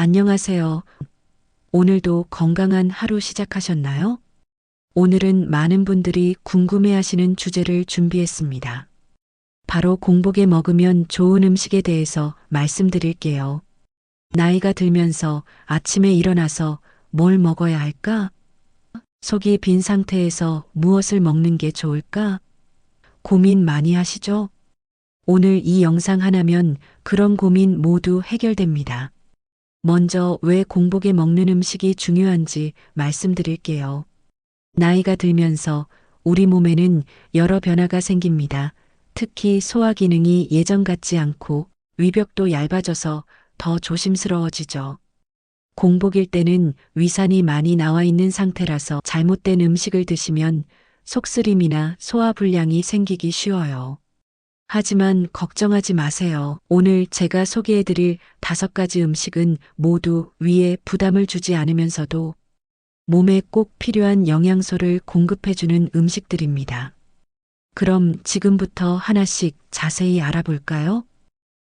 안녕하세요. 오늘도 건강한 하루 시작하셨나요? 오늘은 많은 분들이 궁금해 하시는 주제를 준비했습니다. 바로 공복에 먹으면 좋은 음식에 대해서 말씀드릴게요. 나이가 들면서 아침에 일어나서 뭘 먹어야 할까? 속이 빈 상태에서 무엇을 먹는 게 좋을까? 고민 많이 하시죠? 오늘 이 영상 하나면 그런 고민 모두 해결됩니다. 먼저 왜 공복에 먹는 음식이 중요한지 말씀드릴게요. 나이가 들면서 우리 몸에는 여러 변화가 생깁니다. 특히 소화 기능이 예전 같지 않고 위벽도 얇아져서 더 조심스러워지죠. 공복일 때는 위산이 많이 나와 있는 상태라서 잘못된 음식을 드시면 속쓰림이나 소화 불량이 생기기 쉬워요. 하지만 걱정하지 마세요. 오늘 제가 소개해드릴 다섯 가지 음식은 모두 위에 부담을 주지 않으면서도 몸에 꼭 필요한 영양소를 공급해주는 음식들입니다. 그럼 지금부터 하나씩 자세히 알아볼까요?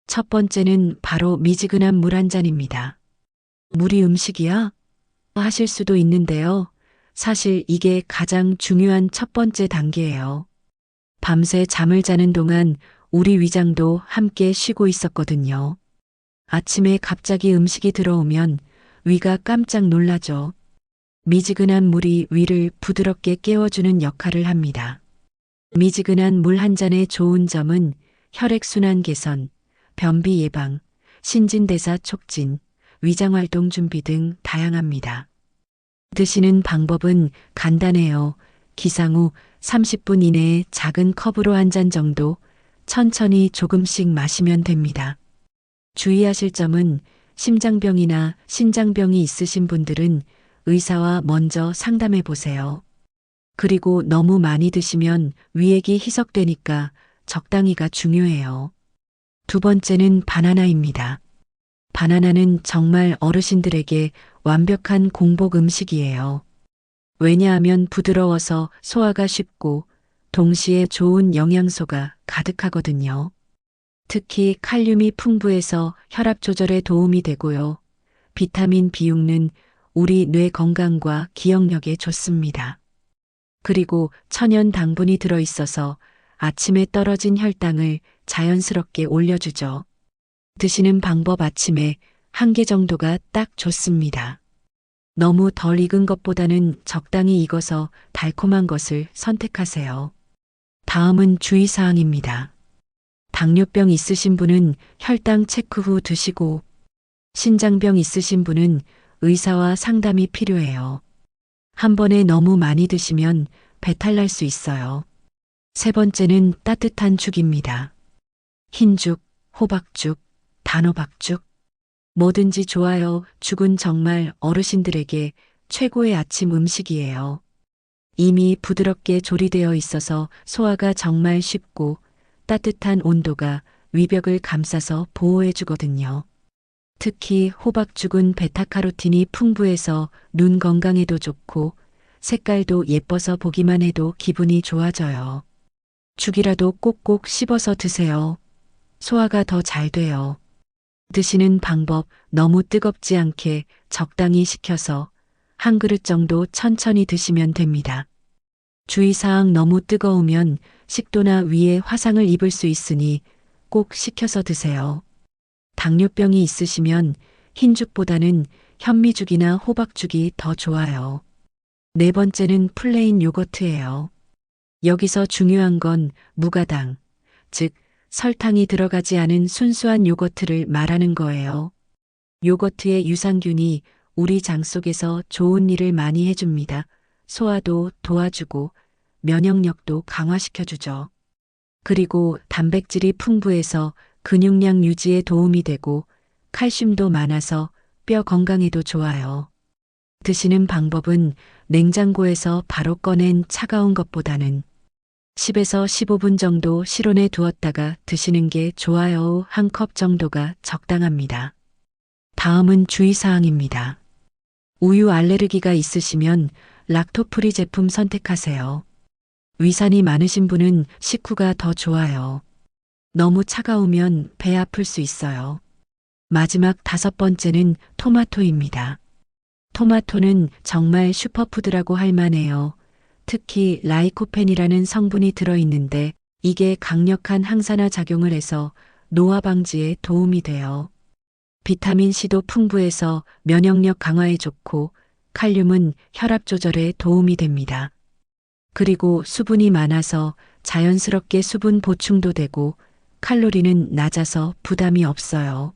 첫 번째는 바로 미지근한 물 한 잔입니다. 물이 음식이야? 하실 수도 있는데요. 사실 이게 가장 중요한 첫 번째 단계예요. 밤새 잠을 자는 동안 우리 위장도 함께 쉬고 있었거든요. 아침에 갑자기 음식이 들어오면 위가 깜짝 놀라죠. 미지근한 물이 위를 부드럽게 깨워주는 역할을 합니다. 미지근한 물 한 잔의 좋은 점은 혈액순환 개선, 변비 예방, 신진대사 촉진, 위장활동 준비 등 다양합니다. 드시는 방법은 간단해요. 기상 후 30분 이내에 작은 컵으로 한 잔 정도 천천히 조금씩 마시면 됩니다. 주의하실 점은 심장병이나 신장병이 있으신 분들은 의사와 먼저 상담해 보세요. 그리고 너무 많이 드시면 위액이 희석되니까 적당히가 중요해요. 두 번째는 바나나입니다. 바나나는 정말 어르신들에게 완벽한 공복 음식이에요. 왜냐하면 부드러워서 소화가 쉽고 동시에 좋은 영양소가 가득하거든요. 특히 칼륨이 풍부해서 혈압 조절에 도움이 되고요. 비타민 B6는 우리 뇌 건강과 기억력에 좋습니다. 그리고 천연 당분이 들어있어서 아침에 떨어진 혈당을 자연스럽게 올려주죠. 드시는 방법 아침에 한 개 정도가 딱 좋습니다. 너무 덜 익은 것보다는 적당히 익어서 달콤한 것을 선택하세요. 다음은 주의사항입니다. 당뇨병 있으신 분은 혈당 체크 후 드시고, 신장병 있으신 분은 의사와 상담이 필요해요. 한 번에 너무 많이 드시면 배탈 날 수 있어요. 세 번째는 따뜻한 죽입니다. 흰죽, 호박죽, 단호박죽. 뭐든지 좋아요. 죽은 정말 어르신들에게 최고의 아침 음식이에요. 이미 부드럽게 조리되어 있어서 소화가 정말 쉽고 따뜻한 온도가 위벽을 감싸서 보호해 주거든요. 특히 호박 죽은 베타카로틴이 풍부해서 눈 건강에도 좋고 색깔도 예뻐서 보기만 해도 기분이 좋아져요. 죽이라도 꼭꼭 씹어서 드세요. 소화가 더 잘 돼요. 드시는 방법 너무 뜨겁지 않게 적당히 식혀서 한 그릇 정도 천천히 드시면 됩니다. 주의사항 너무 뜨거우면 식도나 위에 화상을 입을 수 있으니 꼭 식혀서 드세요. 당뇨병이 있으시면 흰죽보다는 현미죽이나 호박죽이 더 좋아요. 네 번째는 플레인 요거트예요. 여기서 중요한 건 무가당, 즉 설탕이 들어가지 않은 순수한 요거트를 말하는 거예요. 요거트의 유산균이 우리 장 속에서 좋은 일을 많이 해줍니다. 소화도 도와주고 면역력도 강화시켜주죠. 그리고 단백질이 풍부해서 근육량 유지에 도움이 되고 칼슘도 많아서 뼈 건강에도 좋아요. 드시는 방법은 냉장고에서 바로 꺼낸 차가운 것보다는 10에서 15분 정도 실온에 두었다가 드시는 게 좋아요. 한 컵 정도가 적당합니다. 다음은 주의사항입니다. 우유 알레르기가 있으시면 락토프리 제품 선택하세요. 위산이 많으신 분은 식후가 더 좋아요. 너무 차가우면 배 아플 수 있어요. 마지막 다섯 번째는 토마토입니다. 토마토는 정말 슈퍼푸드라고 할 만해요. 특히 라이코펜이라는 성분이 들어있는데 이게 강력한 항산화 작용을 해서 노화 방지에 도움이 돼요. 비타민 C도 풍부해서 면역력 강화에 좋고 칼륨은 혈압 조절에 도움이 됩니다. 그리고 수분이 많아서 자연스럽게 수분 보충도 되고 칼로리는 낮아서 부담이 없어요.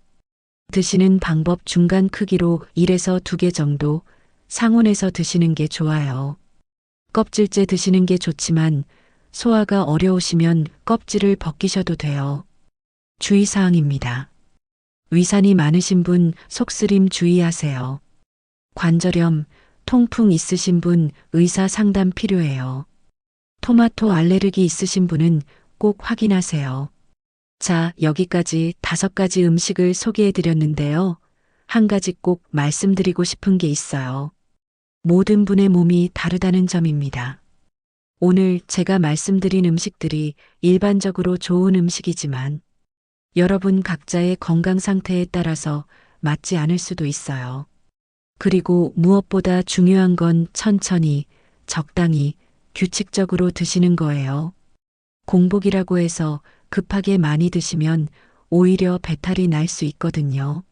드시는 방법 중간 크기로 1에서 2개 정도 상온에서 드시는 게 좋아요. 껍질째 드시는 게 좋지만 소화가 어려우시면 껍질을 벗기셔도 돼요. 주의사항입니다. 위산이 많으신 분 속쓰림 주의하세요. 관절염, 통풍 있으신 분 의사 상담 필요해요. 토마토 알레르기 있으신 분은 꼭 확인하세요. 자, 여기까지 다섯 가지 음식을 소개해 드렸는데요. 한 가지 꼭 말씀드리고 싶은 게 있어요. 모든 분의 몸이 다르다는 점입니다. 오늘 제가 말씀드린 음식들이 일반적으로 좋은 음식이지만 여러분 각자의 건강 상태에 따라서 맞지 않을 수도 있어요. 그리고 무엇보다 중요한 건 천천히, 적당히, 규칙적으로 드시는 거예요. 공복이라고 해서 급하게 많이 드시면 오히려 배탈이 날 수 있거든요.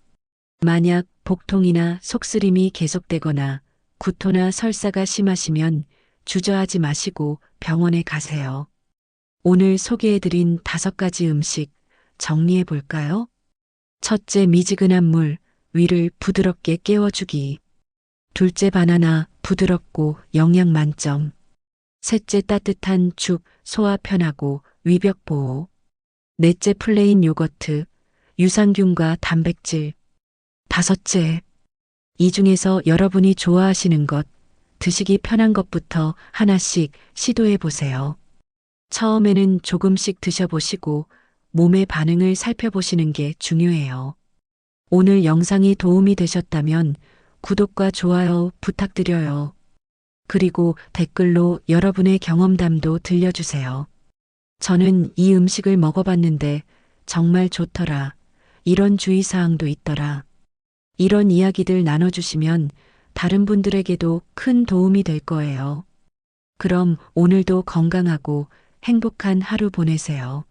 만약 복통이나 속쓰림이 계속되거나 구토나 설사가 심하시면 주저하지 마시고 병원에 가세요. 오늘 소개해드린 다섯 가지 음식 정리해 볼까요? 첫째 미지근한 물, 위를 부드럽게 깨워주기. 둘째 바나나, 부드럽고 영양 만점. 셋째 따뜻한 죽, 소화 편하고 위벽 보호. 넷째 플레인 요거트, 유산균과 단백질. 다섯째, 이 중에서 여러분이 좋아하시는 것, 드시기 편한 것부터 하나씩 시도해 보세요. 처음에는 조금씩 드셔보시고 몸의 반응을 살펴보시는 게 중요해요. 오늘 영상이 도움이 되셨다면 구독과 좋아요 부탁드려요. 그리고 댓글로 여러분의 경험담도 들려주세요. 저는 이 음식을 먹어봤는데 정말 좋더라. 이런 주의사항도 있더라. 이런 이야기들 나눠주시면 다른 분들에게도 큰 도움이 될 거예요. 그럼 오늘도 건강하고 행복한 하루 보내세요.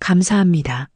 감사합니다.